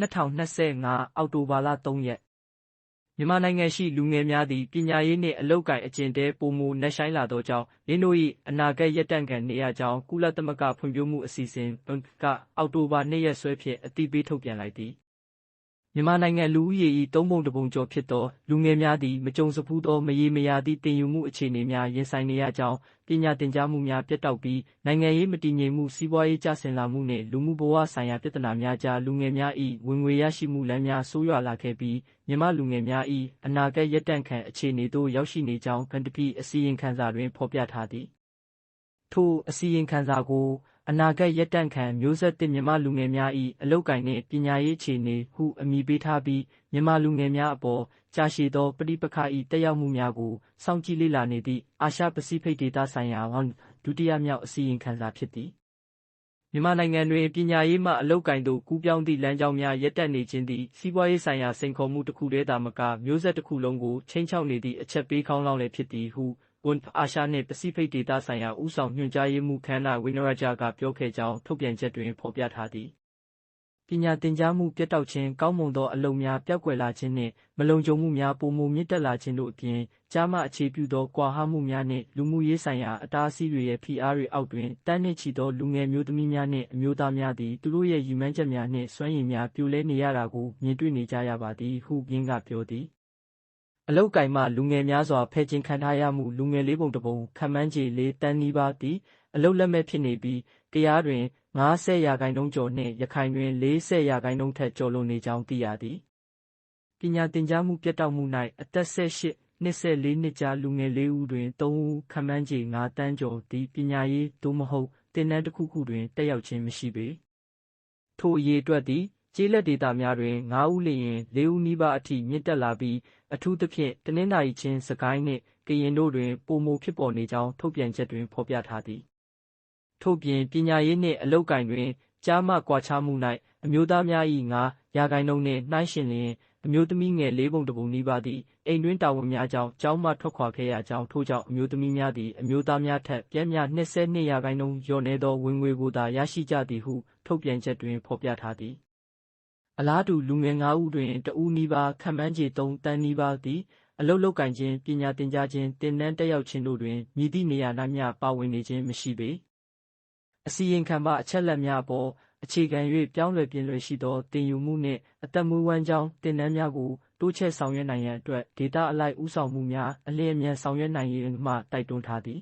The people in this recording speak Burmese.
2025 အောက်တိုဘာလ3ရက်မြန်မာနိုင်ငံရှိလူငယ်များသည်ပညာရေးနှင့်အလုပ်အကိုင်အကျင့်တဲပိုမိုနက်ရှိုင်းလာသောကြောင့်ယင်းတို့၏အနာဂတ်ရပ်တန့်ခံနေရကြောင်းကုလသမဂ္ဂဖွံ့ဖြိုးမှုအစီအစဉ်ကအောက်တိုဘာ2ရက်စွဲဖြင့်အသိပေးထုတ်ပြန်လိုက်သည် မြန်မာနိုင်ငံလူဦးရေ၏သုံးပုံတစ်ပုံကျော်ဖြစ်သော လူငယ်များသည် မကြုံစဖူးသော မရေမရာသည့်တင်ယူမှုအခြေအနေများ ရင်ဆိုင်နေရကြောင်း ပညာသင်ကြားမှုများ ပြတ်တောက်ပြီး နိုင်ငံရေးမတည်ငြိမ်မှု စီးပွားရေးကျဆင်းလာမှုနှင့် လူမှုဘဝဆိုင်ရာပြဿနာများကြား လူငယ်များ၏ဝင်ငွေရရှိမှုလမ်းများ ဆိုးရွားလာခဲ့ပြီး မြန်မာလူငယ်များ၏အနာဂတ် ရပ်တန့်ခံအခြေအနေသို့ ရောက်ရှိနေကြောင်း ကန်တပီအစီရင်ခံစာတွင် ဖော်ပြထားသည် ထိုအစီရင်ခံစာကို အနာဂတ်ရပ်တန့်ခံမျိုးဆက်သစ်မြန်မာလူငယ်များ၏အလုပ်အကိုင်နှင့်ပညာရေးအခြေအနေဟုအမည်ပေးထားပြီးမြန်မာလူငယ်များအပေါ်ကြာရှည်သောပဋိပက္ခ၏သက်ရောက်မှုများကိုစောင့်ကြည့်လေ့လာနေသည့်အာရှပစိဖိတ်ဒေသဆိုင်ရာဒုတိယမြောက်အစီရင်ခံစာဖြစ်သည်မြန်မာနိုင်ငံတွင်ပညာရေးမှအလုပ်အကိုင်သို့ကူးပြောင်းသည့်လမ်းကြောင်းများရပ်တန့်နေခြင်းသည်စီးပွားရေးဆိုင်ရာစိန်ခေါ်မှုတစ်ခုတည်းသာမကမျိုးဆက်တစ်ခုလုံးကိုခြိမ်းခြောက်နေသည့်အချက်ပေးခေါင်းလောင်းလည်းဖြစ်သည်ဟုဝန်အာရှနှင့် ပစိဖိတ်ဒေသဆိုင်ရာ ဦးဆောင်ညွှန်ကြားရေးမှူးခန္ဓာဝိနရဂျာကပြောခဲ့ကြောင်း ထုတ်ပြန်ချက်တွင် ဖော်ပြထားသည် ပညာသင်ကြားမှု ပြတ်တောက်ခြင်း ကောင်းမွန်သော အလုပ်များ ပျောက်ကွယ်လာခြင်းနှင့် မလုံခြုံမှုများ ပိုမိုမြင့်တက်လာခြင်းတို့အပြင်ကြားမှအခြေပြုသော ကွာဟမှုများနှင့် လူမှုရေးဆိုင်ရာ အတားအဆီးတွေရဲ့ ဖိအားတွေအောက်တွင်တန်းနှင့်ချီသော လူငယ်မျိုးသမီးများနှင့် အမျိုးသားများသည် သူတို့ရဲ့ ရည်မှန်းချက်များနှင့် စွမ်းရည်များ ပြိုလဲနေရတာကို မြင်တွေ့နေကြရပါသည်ဟုပြင်းက ပြောသည် အလုတ်ကင်မှလူငယ်များစွာဖဲ့ခြင်းခံထားရမှုလူငယ်လေးပုံတစ်ပုံခန့်မှန်းခြေ၄တန်းနီးပါးသည်အလုတ်လက်မဲ့ဖြစ်နေပြီးကရားတွင်50ရာခိုင်နှုန်းကျော်နှင့်ရခိုင်တွင်40ရာခိုင်နှုန်းထက်ကျော်လွန်နေကြောင်းသိရသည်ပညာသင်ကြားမှုပြတ်တောက်မှု၌အသက်18နှစ်14နှစ်ကြားလူငယ်၄ဦးတွင်3ဦးခန့်မှန်းခြေ9တန်းကျော်သည့်ပညာရေးသို့မဟုတ်တင်နန်းတစ်ခုခုတွင်တက်ရောက်ခြင်းမရှိပေထိုအရေးအတွက်သည် ကျေးလက်ဒေသများတွင်၅ဦးလျင်၄ဦးနီးပါးအထိမြင့်တက်လာပြီးအထူးသဖြင့်တနင်္သာရီချင်းစကိုင်းနှင့်ကရင်တို့တွင်ပိုမိုဖြစ်ပေါ်နေကြောင်းထုတ်ပြန်ချက်တွင်ဖော်ပြထားသည်ထို့ပြင်ပညာရေးနှင့်အလုပ်ကိုင်တွင်ကြားမှကွာခြားမှု၌အမျိုးသားများ၏၅ရာခိုင်နှုန်းနှင့်နှိုင်းယှဉ်လျင်အမျိုးသမီးငယ်လေးပုံတစ်ပုံနီးပါးသည်အိမ်တွင်းတာဝန်များကြောင့်ကျောင်းမှထွက်ခွာခဲ့ရကြောင်းထို့ကြောင့်အမျိုးသမီးများသည်အမျိုးသားများထက်ပျမ်းမျှ22ရာခိုင်နှုန်းလျော့နည်းသောဝင်ငွေကိုသာရရှိကြသည်ဟုထုတ်ပြန်ချက်တွင်ဖော်ပြထားသည် အလားတူလူငယ်၅ဦးတွင်တဦးနီးပါးခန့်မှန်းခြေ3တန်းနီးပါးသည်အလုပ်လုပ်ကိုင်ခြင်းပညာသင်ကြားခြင်းတင်နန်းတက်ရောက်ခြင်းတို့တွင်မြည်သည့်နေရာ၌မျှပါဝင်နေခြင်းမရှိပေအစီရင်ခံပါအချက်လက်များအပေါ်အခြေခံ၍ပြောင်းလဲပြင်လွယ်ရှိသောတင်ယူမှုနှင့်အသက်မွေးဝမ်းကြောင်းတင်နန်းများကိုတိုးချဲ့ဆောင်ရွက်နိုင်ရန်အတွက်ဒေတာအလိုက်ဥဆောင်မှုများအလင်းအမြန်ဆောင်ရွက်နိုင်ရန်မှတိုက်တွန်းထားသည်